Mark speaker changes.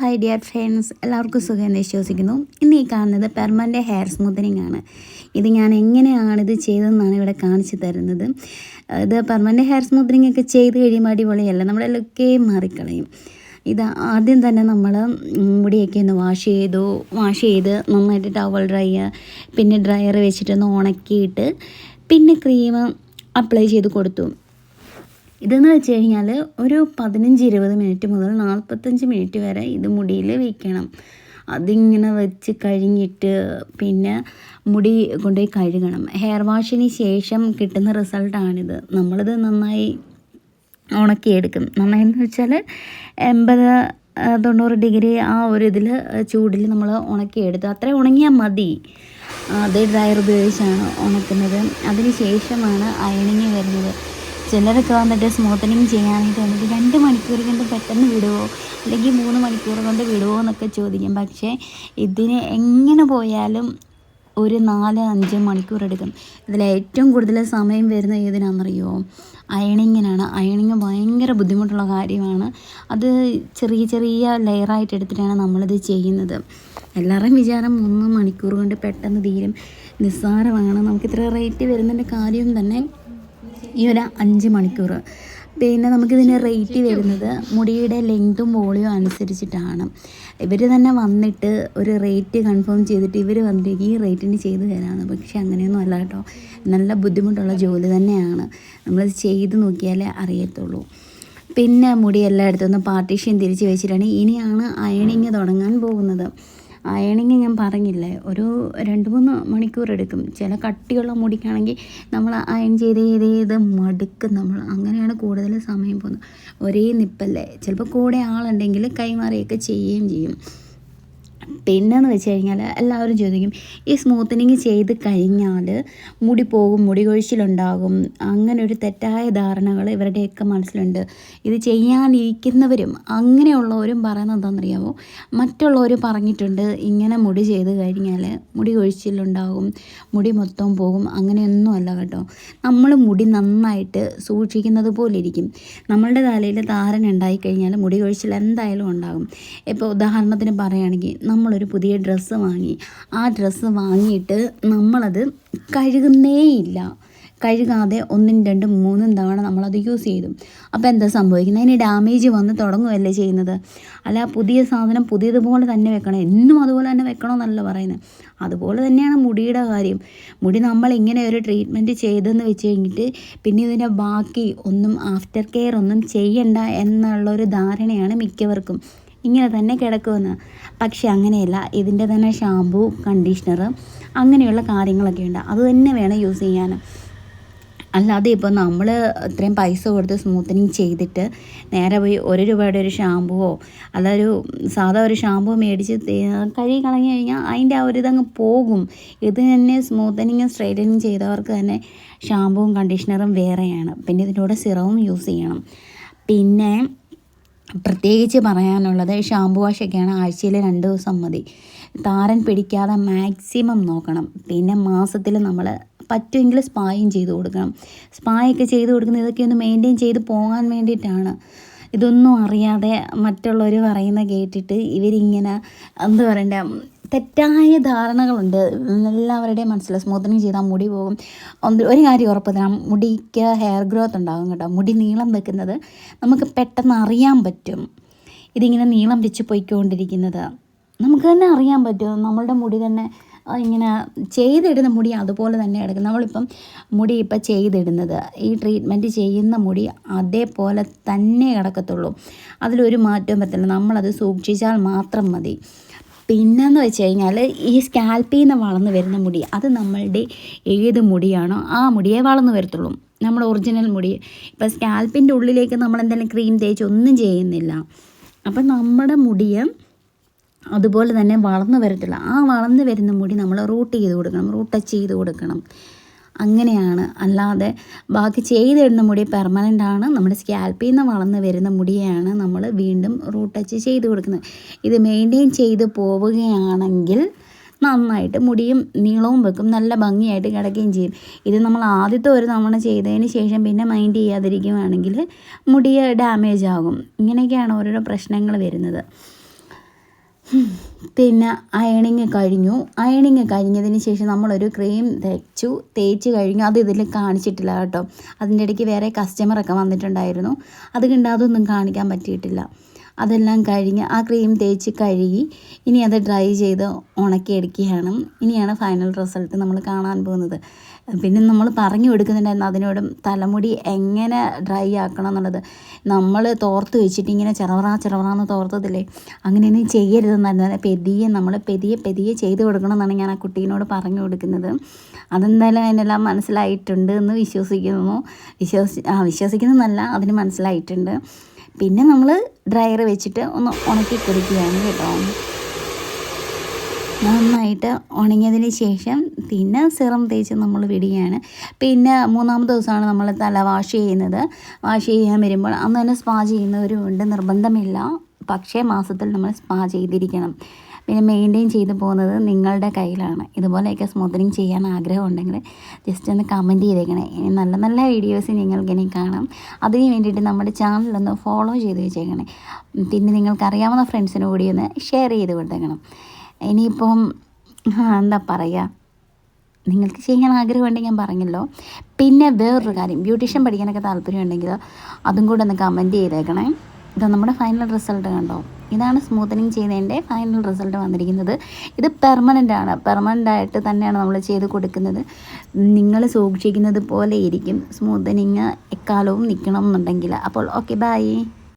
Speaker 1: Hi dear friends എല്ലാവർക്കും സുഖം വിശ്വസിക്കുന്നു. ഇന്ന് ഈ കാണുന്നത് പെർമനന്റ് ഹെയർ സ്മൂത്തനിങ് ആണ്. ഇത് ഞാൻ എങ്ങനെയാണ് ഇത് ചെയ്തതെന്നാണ് ഇവിടെ കാണിച്ചു തരുന്നത്. ഇത് പെർമനന്റ് ഹെയർ സ്മൂത്തനിങ് ഒക്കെ ചെയ്ത് കഴിയുമ്പോൾ അടിപൊളിയല്ല. നമ്മുടെ ലുക്കേ മാറിക്കളയും. ഇത് ആദ്യം തന്നെ നമ്മൾ മുടിയൊക്കെ ഒന്ന് വാഷ് ചെയ്തു. വാഷ് ചെയ്ത് നന്നായിട്ട് ടവൽ ഡ്രൈ പിന്നെ ഡ്രയർ വെച്ചിട്ടൊന്ന് ഉണക്കിയിട്ട് പിന്നെ ക്രീം അപ്ലൈ ചെയ്ത് കൊടുത്തു. ഇതെന്ന് വെച്ച് കഴിഞ്ഞാൽ ഒരു പതിനഞ്ച് ഇരുപത് മിനിറ്റ് മുതൽ നാൽപ്പത്തഞ്ച് മിനിറ്റ് വരെ ഇത് മുടിയിൽ വയ്ക്കണം അതിങ്ങനെ വെച്ച് കഴിഞ്ഞിട്ട് പിന്നെ മുടി കൊണ്ടുപോയി കഴുകണം. ഹെയർ വാഷിന് ശേഷം കിട്ടുന്ന റിസൾട്ടാണിത് നമ്മളിത് നന്നായി ഉണക്കിയെടുക്കും നന്നായെന്ന് വെച്ചാൽ എൺപത് തൊണ്ണൂറ് ഡിഗ്രി ആ ഒരു ഇതിൽ ചൂടിൽ നമ്മൾ ഉണക്കിയെടുത്ത് അത്ര ഉണങ്ങിയാൽ മതി. അതേ ഡ്രയർ ഉപയോഗിച്ചാണ് ഉണക്കുന്നത്. അതിന് ശേഷമാണ് അയണിങ് വരുന്നത്. ചിലരൊക്കെ വന്നിട്ട് സ്മൂത്തനിങ് ചെയ്യാനായിട്ട് വന്നിട്ട് രണ്ട് മണിക്കൂർ കൊണ്ട് പെട്ടെന്ന് വിടുമോ അല്ലെങ്കിൽ മൂന്ന് മണിക്കൂർ കൊണ്ട് വിടുമോ എന്നൊക്കെ ചോദിക്കും. പക്ഷേ ഇതിന് എങ്ങനെ പോയാലും ഒരു നാല് അഞ്ച് മണിക്കൂർ എടുക്കും. ഇതിൽ ഏറ്റവും കൂടുതൽ സമയം വരുന്ന ഏതിനാണെന്നറിയോ അയണിങ്ങിനാണ്. അയണിങ് ഭയങ്കര ബുദ്ധിമുട്ടുള്ള കാര്യമാണ്. അത് ചെറിയ ചെറിയ ലെയറായിട്ട് എടുത്തിട്ടാണ് നമ്മളിത് ചെയ്യുന്നത്. എല്ലാവരുടെയും വിചാരം മൂന്ന് മണിക്കൂർ കൊണ്ട് പെട്ടെന്ന് തീരും. നിസ്സാരമാണ്. നമുക്ക് ഇത്ര റേറ്റ് വരുന്നതിന്റെ കാര്യം തന്നെ ഈ ഒരു അഞ്ച് മണിക്കൂർ. പിന്നെ നമുക്കിതിന് റേറ്റ് വരുന്നത് മുടിയുടെ ലെങ്തും വോളിയും അനുസരിച്ചിട്ടാണ്. ഇവർ തന്നെ വന്നിട്ട് ഒരു റേറ്റ് കൺഫേം ചെയ്തിട്ട് ഇവർ വന്നിട്ട് ഈ റേറ്റിന് ചെയ്തു തരാമെന്ന് പക്ഷേ അങ്ങനെയൊന്നും അല്ല കേട്ടോ. നല്ല ബുദ്ധിമുട്ടുള്ള ജോലി തന്നെയാണ്. നമ്മളത് ചെയ്ത് നോക്കിയാലേ അറിയത്തുള്ളൂ. പിന്നെ മുടി എല്ലായിടത്തും ഒന്ന് പാർട്ടീഷൻ തിരിച്ച് വെച്ചിട്ടാണ്. ഇനിയാണ് അയണിങ് തുടങ്ങാൻ പോകുന്നത്. അയണിങ് ഞാൻ പറഞ്ഞില്ലേ ഒരു രണ്ട് മൂന്ന് മണിക്കൂർ എടുക്കും. ചില കട്ടിയുള്ള മുടിക്കാണെങ്കിൽ നമ്മൾ അയൺ ചെയ്ത് ചെയ്ത് ചെയ്ത് മടുക്കും നമ്മൾ. അങ്ങനെയാണ് കൂടുതൽ സമയം പോകുന്നത്. ഒരേ നിപ്പല്ലേ. ചിലപ്പോൾ കൂടെ ആളുണ്ടെങ്കിൽ കൈമാറിയൊക്കെ ചെയ്യുകയും ചെയ്യും. പിന്നെന്ന് വെച്ച് കഴിഞ്ഞാൽ എല്ലാവരും ചോദിക്കും ഈ സ്മൂത്തനിങ് ചെയ്ത് കഴിഞ്ഞാൽ മുടി പോകും മുടി കൊഴിച്ചിലുണ്ടാകും. അങ്ങനെ ഒരു തെറ്റായ ധാരണകൾ ഇവരുടെയൊക്കെ മനസ്സിലുണ്ട്. ഇത് ചെയ്യാനിരിക്കുന്നവരും അങ്ങനെയുള്ളവരും പറയുന്നത് എന്താണെന്നറിയാമോ മറ്റുള്ളവർ പറഞ്ഞിട്ടുണ്ട് ഇങ്ങനെ മുടി ചെയ്ത് കഴിഞ്ഞാൽ മുടി കൊഴിച്ചിലുണ്ടാകും മുടി മൊത്തം പോകും. അങ്ങനെയൊന്നുമല്ല കേട്ടോ. നമ്മൾ മുടി നന്നായിട്ട് സൂക്ഷിക്കുന്നത് പോലെ ഇരിക്കും നമ്മളുടെ തലയിൽ ധാരണ ഉണ്ടായിക്കഴിഞ്ഞാൽ മുടി കൊഴിച്ചിൽ എന്തായാലും ഉണ്ടാകും. ഇപ്പോൾ ഉദാഹരണത്തിന് പറയുകയാണെങ്കിൽ നമ്മളൊരു പുതിയ ഡ്രസ്സ് വാങ്ങി. ആ ഡ്രസ്സ് വാങ്ങിയിട്ട് നമ്മളത് കഴുകുന്നേയില്ല. കഴുകാതെ ഒന്നും രണ്ടും മൂന്നും തവണ നമ്മളത് യൂസ് ചെയ്തു. അപ്പോൾ എന്താ സംഭവിക്കുന്നത്? അതിന് ഡാമേജ് വന്ന് തുടങ്ങുകയല്ലേ ചെയ്യുന്നത്? അല്ല പുതിയ സാധനം പുതിയതുപോലെ തന്നെ വെക്കണം. എന്നും അതുപോലെ തന്നെ വെക്കണമെന്നല്ല പറയുന്നത്. അതുപോലെ തന്നെയാണ് മുടിയുടെ കാര്യം. മുടി നമ്മൾ ഇങ്ങനെ ഒരു ട്രീറ്റ്മെന്റ് ചെയ്തെന്ന് വെച്ച് കഴിഞ്ഞിട്ട് പിന്നെ ഇതിന്റെ ബാക്കി ഒന്നും ആഫ്റ്റർ കെയർ ഒന്നും ചെയ്യണ്ട എന്നുള്ളൊരു ധാരണയാണ് മിക്കവർക്കും. ഇങ്ങനെ തന്നെ കിടക്കുമെന്ന്. പക്ഷേ അങ്ങനെയല്ല. ഇതിന്റെ തന്നെ ഷാമ്പു കണ്ടീഷണർ അങ്ങനെയുള്ള കാര്യങ്ങളൊക്കെ ഉണ്ട്. അത് തന്നെ വേണം യൂസ് ചെയ്യാൻ. അല്ലാതെ ഇപ്പോൾ നമ്മൾ ഇത്രയും പൈസ കൊടുത്ത് സ്മൂത്തനിങ് ചെയ്തിട്ട് നേരെ പോയി ഒരു രൂപയുടെ ഒരു ഷാമ്പുവോ അല്ലൊരു സാധാ ഒരു ഷാമ്പു മേടിച്ച് കഴുകി കളഞ്ഞു കഴിഞ്ഞാൽ അതിന്റെ ആ ഒരു ഇതങ്ങ് പോകും. ഇത് തന്നെ സ്മൂത്തനിങ്ങും സ്ട്രെയിറ്റനിങ് ചെയ്തവർക്ക് തന്നെ ഷാമ്പുവും കണ്ടീഷണറും വേറെയാണ്. പിന്നെ ഇതിന്റെ കൂടെ സിറവും യൂസ് ചെയ്യണം. പിന്നെ പ്രത്യേകിച്ച് പറയാനുള്ളത് ഷാംപു വാഷൊക്കെയാണ് ആഴ്ചയിൽ രണ്ട് ദിവസം മതി. താരൻ പിടിക്കാതെ മാക്സിമം നോക്കണം. പിന്നെ മാസത്തിൽ നമ്മൾ പറ്റുമെങ്കിൽ സ്പായും ചെയ്ത് കൊടുക്കണം. സ്പായൊക്കെ ചെയ്ത് കൊടുക്കുന്നത് ഇതൊക്കെ ഒന്ന് മെയിന്റെയിൻ ചെയ്ത് പോകാൻ വേണ്ടിയിട്ടാണ്. ഇതൊന്നും അറിയാതെ മറ്റുള്ളവർ പറയുന്ന കേട്ടിട്ട് ഇവരിങ്ങനെ എന്താ പറയണ്ടേ തെറ്റായ ധാരണകളുണ്ട്. എല്ലാവരുടെയും മനസ്സിൽ സ്മൂത്തനിങ് ചെയ്താൽ മുടി പോകും. ഒരു കാര്യം ഉറപ്പ് തരാം മുടിക്ക് ഹെയർ ഗ്രോത്ത് ഉണ്ടാകും കേട്ടോ. മുടി നീളം വെക്കുന്നത് നമുക്ക് പെട്ടെന്ന് അറിയാൻ പറ്റും. ഇതിങ്ങനെ നീളം വെച്ച് പോയിക്കൊണ്ടിരിക്കുന്നത്. നമുക്ക് തന്നെ അറിയാൻ പറ്റും. നമ്മളുടെ മുടി തന്നെ ഇങ്ങനെ ചെയ്തിടുന്ന മുടി അതുപോലെ തന്നെ എടുക്കും. നമ്മളിപ്പം മുടി ഇപ്പം ചെയ്തിടുന്നത്. ഈ ട്രീറ്റ്മെന്റ് ചെയ്യുന്ന മുടി അതേപോലെ തന്നെ കിടക്കത്തുള്ളൂ. അതിലൊരു മാറ്റവും പറ്റില്ല നമ്മളത് സൂക്ഷിച്ചാൽ മാത്രം മതി. പിന്നെന്ന് വെച്ച് കഴിഞ്ഞാൽ ഈ സ്കാൽപ്പിൽ നിന്ന് വളർന്നു വരുന്ന മുടി അത് നമ്മളുടെ ഏത് മുടിയാണോ ആ മുടിയെ വളർന്നു വരത്തുള്ളൂ. നമ്മുടെ ഒറിജിനൽ മുടി. ഇപ്പം സ്കാൽപ്പിന്റെ ഉള്ളിലേക്ക് നമ്മൾ എന്തെങ്കിലും ക്രീം തേച്ച് ഒന്നും ചെയ്യുന്നില്ല. അപ്പം നമ്മുടെ മുടിയെ അതുപോലെ തന്നെ വളർന്നു വരത്തില്ല. ആ വളർന്നു വരുന്ന മുടി നമ്മൾ റൂട്ട് ചെയ്ത് കൊടുക്കണം റൂട്ട് ടച്ച് ചെയ്ത് കൊടുക്കണം. അങ്ങനെയാണ്. അല്ലാതെ ബാക്കി ചെയ്തിടുന്ന മുടി പെർമനന്റ് ആണ്. നമ്മുടെ സ്കാൽപ്പിൽ നിന്ന് വളർന്ന് വരുന്ന മുടിയാണ് നമ്മൾ വീണ്ടും റൂട്ട് ടച്ച് ചെയ്ത് കൊടുക്കുന്നത്. ഇത് മെയിന്റെയിൻ ചെയ്ത് പോവുകയാണെങ്കിൽ നന്നായിട്ട് മുടിയും നീളവും വെക്കും. നല്ല ഭംഗിയായിട്ട് കിടക്കുകയും ചെയ്യും. ഇത് നമ്മൾ ആദ്യത്തെ ഒരു തവണ ചെയ്തതിന് ശേഷം പിന്നെ മൈൻഡ് ചെയ്യാതിരിക്കുകയാണെങ്കിൽ മുടി ഡാമേജ് ആകും. ഇങ്ങനെയൊക്കെയാണ് ഓരോരോ പ്രശ്നങ്ങൾ വരുന്നത്. പിന്നെ അയണിങ് കഴിഞ്ഞു. അയണിങ് കഴിഞ്ഞതിന് ശേഷം നമ്മളൊരു ക്രീം തേച്ചു തേച്ച് കഴിഞ്ഞു. അത് ഇതിൽ കാണിച്ചിട്ടില്ല കേട്ടോ. അതിന്റെ ഇടയ്ക്ക് വേറെ കസ്റ്റമറൊക്കെ വന്നിട്ടുണ്ടായിരുന്നു. അത് കണ്ട് അതൊന്നും കാണിക്കാൻ പറ്റിയിട്ടില്ല. അതെല്ലാം കഴിഞ്ഞ് ആ ക്രീം തേച്ച് കഴുകി ഇനി അത് ഡ്രൈ ചെയ്ത് ഉണക്കിയെടുക്കുകയാണ് ഇനിയാണ് ഫൈനൽ റിസൾട്ട് നമ്മൾ കാണാൻ പോകുന്നത്. പിന്നെ നമ്മൾ പറഞ്ഞു കൊടുക്കുന്നുണ്ടായിരുന്നു അതിനോടും തലമുടി എങ്ങനെ ഡ്രൈ ആക്കണം എന്നുള്ളത്. നമ്മൾ തോർത്ത് വെച്ചിട്ട് ഇങ്ങനെ ചിറവറ ചെറവറാന്ന് തോർത്തതില്ലേ? അങ്ങനെയൊന്നും ചെയ്യരുതെന്നായിരുന്നു. പെതിയെ നമ്മൾ പെതിയെ പെതിയെ ചെയ്ത് കൊടുക്കണം എന്നാണ് ഞാൻ ആ കുട്ടീനോട് പറഞ്ഞു കൊടുക്കുന്നത്. അതെന്തായാലും അതിനെല്ലാം മനസ്സിലായിട്ടുണ്ട് എന്ന് വിശ്വസിക്കുന്നു. വിശ്വസി ആ വിശ്വസിക്കുന്നതല്ല അതിന് മനസ്സിലായിട്ടുണ്ട്. പിന്നെ നമ്മൾ ഡ്രയർ വെച്ചിട്ട് ഒന്ന് ഉണക്കി കൊടുക്കുകയാണ് കേട്ടോ. നന്നായിട്ട് ഉണങ്ങിയതിന് ശേഷം പിന്നെ സിറം തേച്ച് നമ്മൾ വിടുകയാണ്. പിന്നെ മൂന്നാമത്തെ ദിവസമാണ് നമ്മൾ തല വാഷ് ചെയ്യുന്നത്. വാഷ് ചെയ്യാൻ വരുമ്പോൾ അന്ന് തന്നെ സ്പാ ചെയ്യുന്നവരുമുണ്ട്. നിർബന്ധമില്ല. പക്ഷേ മാസത്തിൽ നമ്മൾ സ്പാ ചെയ്തിരിക്കണം. പിന്നെ മെയിന്റെയിൻ ചെയ്തു പോകുന്നത് നിങ്ങളുടെ കയ്യിലാണ്. ഇതുപോലെയൊക്കെ സ്മൂത്തനിങ് ചെയ്യാൻ ആഗ്രഹം ഉണ്ടെങ്കിൽ ജസ്റ്റ് ഒന്ന് കമന്റ് ചെയ്തേക്കണേ. ഇനി നല്ല നല്ല വീഡിയോസ് നിങ്ങൾക്ക് ഇനി കാണാം. അതിന് വേണ്ടിയിട്ട് നമ്മുടെ ചാനലൊന്ന് ഫോളോ ചെയ്ത് വെച്ചേക്കണേ. പിന്നെ നിങ്ങൾക്കറിയാവുന്ന ഫ്രണ്ട്സിന് കൂടി ഒന്ന് ഷെയർ ചെയ്ത് കൊടുത്തേക്കണം. ഇനിയിപ്പം എന്താ പറയുക നിങ്ങൾക്ക് ചെയ്യാൻ ആഗ്രഹമുണ്ടെങ്കിൽ ഞാൻ പറഞ്ഞല്ലോ. പിന്നെ വേറൊരു കാര്യം ബ്യൂട്ടീഷ്യൻ പഠിക്കാനൊക്കെ താല്പര്യമുണ്ടെങ്കിൽ അതും കൂടെ ഒന്ന് കമന്റ് ചെയ്തേക്കണേ. ഇത് നമ്മുടെ ഫൈനൽ റിസൾട്ട് കണ്ടോ? ഇതാണ് സ്മൂത്തനിങ് ചെയ്തതിന്റെ ഫൈനൽ റിസൾട്ട് വന്നിരിക്കുന്നത്. ഇത് പെർമനന്റ് ആണ്. പെർമനന്റ് ആയിട്ട് തന്നെയാണ് നമ്മൾ ചെയ്ത് കൊടുക്കുന്നത്. നിങ്ങൾ സൂക്ഷിക്കുന്നത് പോലെ ഇരിക്കും. സ്മൂത്തനിങ് എക്കാലവും നിൽക്കണം എന്നുണ്ടെങ്കിൽ. അപ്പോൾ ഓക്കെ ബൈ